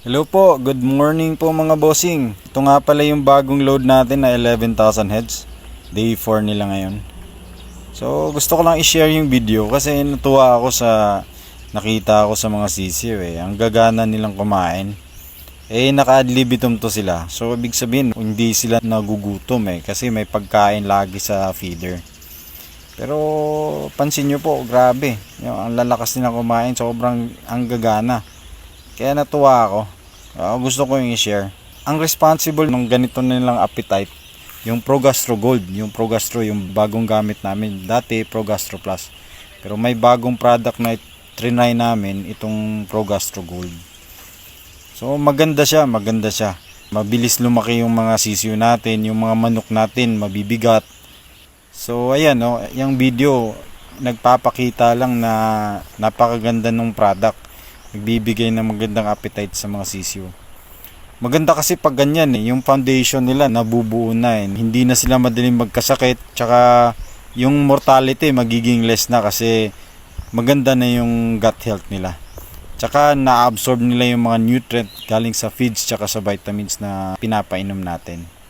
Hello po, good morning po mga bossing. Ito nga pala yung bagong load natin na 11,000 heads. Day 4 nila ngayon. So gusto ko lang i-share yung video kasi natuwa ako sa nakita ko sa mga sisiw eh. Ang gagana nilang kumain. Eh naka-ad libitum to sila. So ibig sabihin hindi sila nagugutom eh kasi may pagkain lagi sa feeder. Pero pansin nyo po, grabe. Yung, ang lalakas nilang kumain, sobrang ang gagana. Kaya natuwa ako. Ah, gusto ko yung i-share. Ang responsible ng ganito nilang appetite, yung Progastro Gold, yung Progastro, yung bagong gamit namin. Dati Progastro Plus. Pero may bagong product na trinay namin, itong Progastro Gold. So maganda siya, maganda siya. Mabilis lumaki yung mga sisiyo natin, yung mga manok natin, mabibigat. So ayan no, yung video nagpapakita lang na napakaganda ng product. Nagbibigay ng magandang appetite sa mga sisiyo. Maganda kasi pag ganyan eh, yung foundation nila nabubuo na eh. Hindi na sila madaling magkasakit, tsaka yung mortality magiging less na kasi maganda na yung gut health nila. Tsaka na-absorb nila yung mga nutrient galing sa feeds tsaka sa vitamins na pinapainom natin.